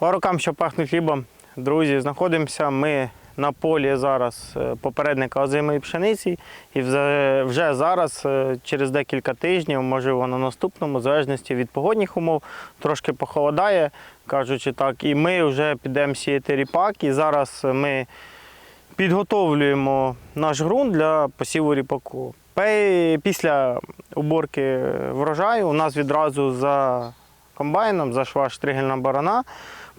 Рокам, що пахне хлібом, друзі, знаходимося ми на полі зараз е, попередника озимої пшениці. І вже, вже зараз, е, через декілька тижнів, можливо, на наступному, в залежності від погодних умов, трошки похолодає, кажучи так. І ми вже підемо сіяти ріпак. І зараз ми підготовлюємо наш ґрунт для посіву ріпаку. Після уборки врожаю у нас відразу за комбайном зайшла штригельна барана,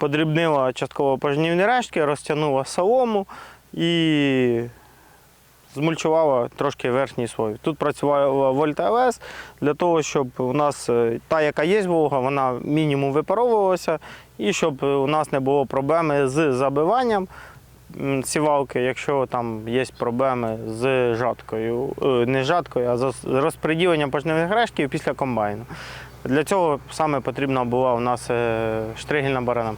подрібнила частково пожнівні рештки, розтягнула солому і змульчувала трошки верхній слой. Тут працювала Вольта ЛС для того, щоб у нас е, та, яка є волога, вона мінімум випаровувалася, і щоб у нас не було проблеми з забиванням сівалки, якщо там є проблеми з жаткою, е, не з жаткою, а з розподіленням пожнивних рештків після комбайну. Для цього саме потрібна була у нас е, штригельна барана.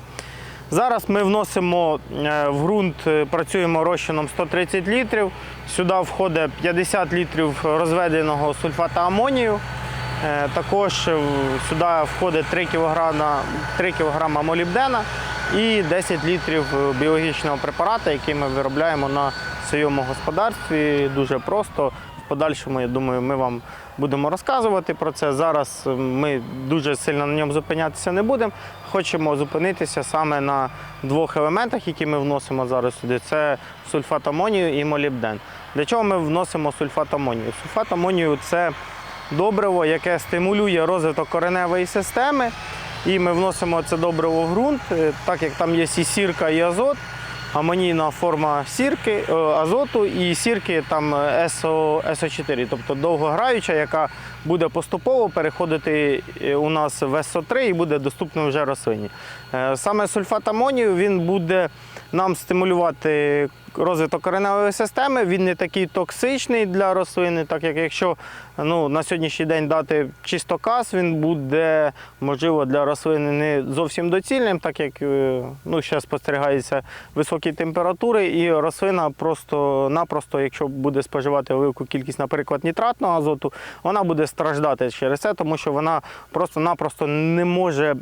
Зараз ми вносимо е, в ґрунт, е, працюємо розчином 130 літрів. Сюди входить 50 літрів розведеного сульфата амонію. Також сюди входить 3 кг, 3 кг молібдена і 10 літрів біологічного препарату, який ми виробляємо на своєму господарстві. Дуже просто. Подальшому, я думаю, ми вам будемо розказувати про це. Зараз е, ми дуже сильно на ньому зупинятися не будемо. Хочемо зупинитися саме на двох елементах, які ми вносимо зараз сюди. Це сульфат амонію і молібден. Для чого ми вносимо сульфат амонію? Сульфат амонію це добриво, яке стимулює розвиток кореневої системи. І ми вносимо це добриво в ґрунт, е, так як там є і сірка, і азот. Амонійна форма сірки, е, азоту і сірки там е, СО, СО4, тобто довгограюча, яка буде поступово переходити е, у нас в СО3 і буде доступна вже рослині. Е, Саме сульфат амонію він буде нам стимулювати розвиток кореневої системи. Він не такий токсичний для рослини, так як якщо ну, на сьогоднішній день дати чисто каз, він буде можливо для рослини не зовсім доцільним, так як е, ну, ще спостерігаються високі температури, і рослина просто-напросто, якщо буде споживати велику кількість, наприклад, нітратного азоту, вона буде страждати через це, тому що вона просто-напросто не може.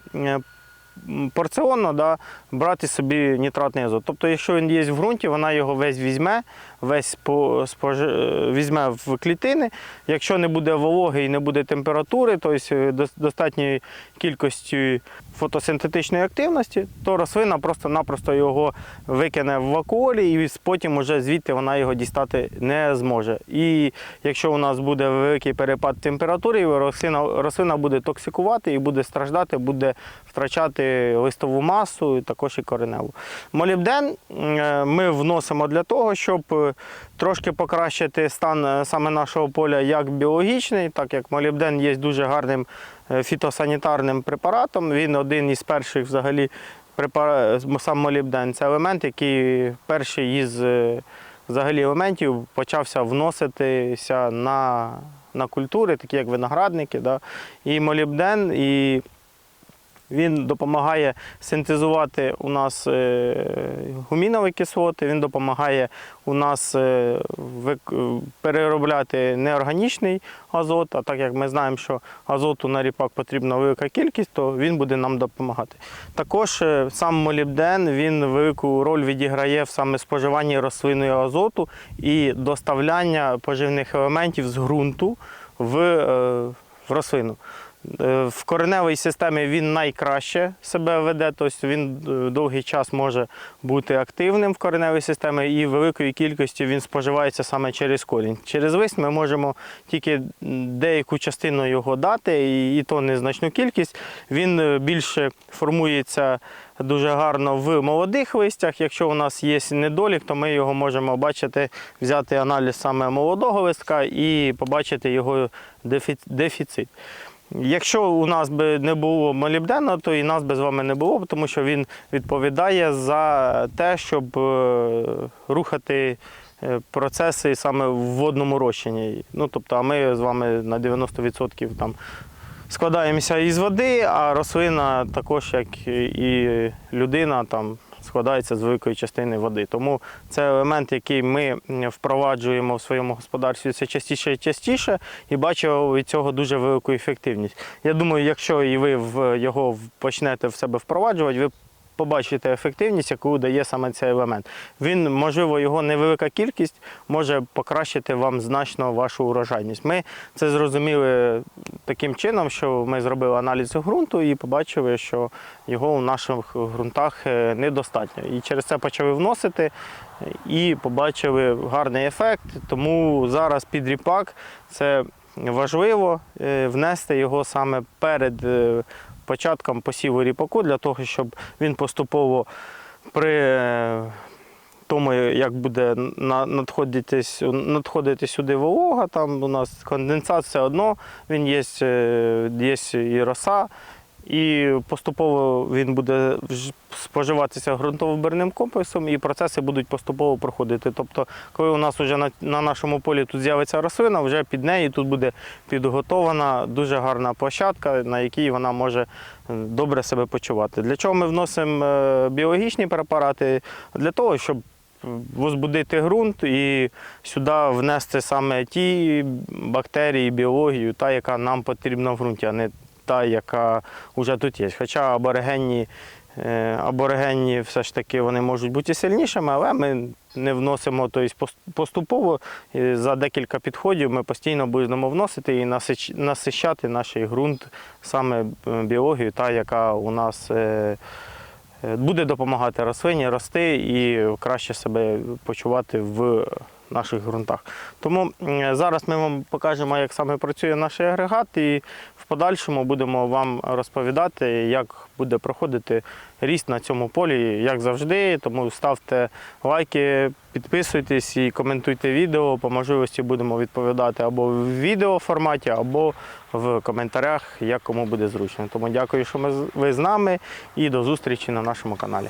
Порціонно да, брати собі нітратний азот. Тобто, якщо він є в ґрунті, вона його весь візьме, весь по, спожи, е, візьме в клітини. Якщо не буде вологи і не буде температури, тобто достатньої кількості фотосинтетичної активності, то рослина просто-напросто його викине в вакуолі і потім уже звідти вона його дістати не зможе. І якщо у нас буде великий перепад температури, рослина, рослина буде токсикувати і буде страждати, буде втрачати листову масу, також і кореневу. Молібден е, ми вносимо для того, щоб трошки покращити стан е, саме нашого поля як біологічний, так як молібден є дуже гарним е, фітосанітарним препаратом. Він один із перших взагалі препаратів, сам молібден. Це елемент, який перший із е, взагалі елементів почався вноситися на, на культури, такі як виноградники. Да? І молібден, і він допомагає синтезувати у нас е, гумінові кислоти, він допомагає у нас е, переробляти неорганічний азот. А так як ми знаємо, що азоту на ріпак потрібна велика кількість, то він буде нам допомагати. Також е, сам молібден він велику роль відіграє в саме споживанні рослинної азоту і доставляння поживних елементів з ґрунту в, в рослину. Е, В кореневій системі він найкраще себе веде, тобто він е, довгий час може бути активним в кореневій системі і великої кількості він споживається саме через корінь. Через лист ми можемо тільки деяку частину його дати, і, і то незначну кількість. Він е, більше формується дуже гарно в молодих листях. Якщо у нас є недолік, то ми його можемо бачити, взяти аналіз саме молодого листка і побачити його дефіцит. Якщо у нас би не було молібдену, то і нас би з вами не було, тому що він відповідає за те, щоб е, рухати е, процеси саме в водному розчині. Ну, тобто, а ми з вами на 90% там складаємося із води, а рослина також, як і людина, там складається з великої частини води. Тому це елемент, який ми впроваджуємо в своєму господарстві все частіше і частіше, і бачимо від цього дуже велику ефективність. Я думаю, якщо і ви його почнете в себе впроваджувати, ви побачите ефективність, яку дає саме цей елемент. Він, можливо, його невелика кількість може покращити вам значно вашу урожайність. Ми це зрозуміли таким чином, що ми зробили аналіз ґрунту і побачили, що його у наших ґрунтах е, недостатньо. І через це почали вносити і побачили гарний ефект. Тому зараз під ріпак це важливо е, внести його саме перед е, початком посіву ріпаку, для того, щоб він поступово при е, тому, як буде надходитись, надходити сюди волога, там у нас конденсат все одно, він є, е, є і роса, і поступово він буде споживатися ґрунтово-берним комплексом, і процеси будуть поступово проходити. Тобто, коли у нас вже на, на нашому полі тут з'явиться рослина, вже під нею тут буде підготована дуже гарна площадка, на якій вона може добре себе почувати. Для чого ми вносимо е, біологічні препарати? Для того, щоб возбудити ґрунт і сюди внести саме ті бактерії, біологію, та, яка нам потрібна в ґрунті, а не та, яка вже тут є. Хоча аборигенні, е, аборигенні все ж таки вони можуть бути сильнішими, але ми не вносимо тобто, поступово за декілька підходів ми постійно будемо вносити і насищати наш ґрунт саме е, біологією, та, яка у нас. е, буде допомагати рослині рости і краще себе почувати в наших ґрунтах. Тому зараз ми вам покажемо, як саме працює наш агрегат, і в подальшому будемо вам розповідати, як буде проходити ріст на цьому полі, як завжди. Тому ставте лайки, підписуйтесь і коментуйте відео. По можливості будемо відповідати або в відеоформаті, або в коментарях, як кому буде зручно. Тому дякую, що ви з нами, і до зустрічі на нашому каналі.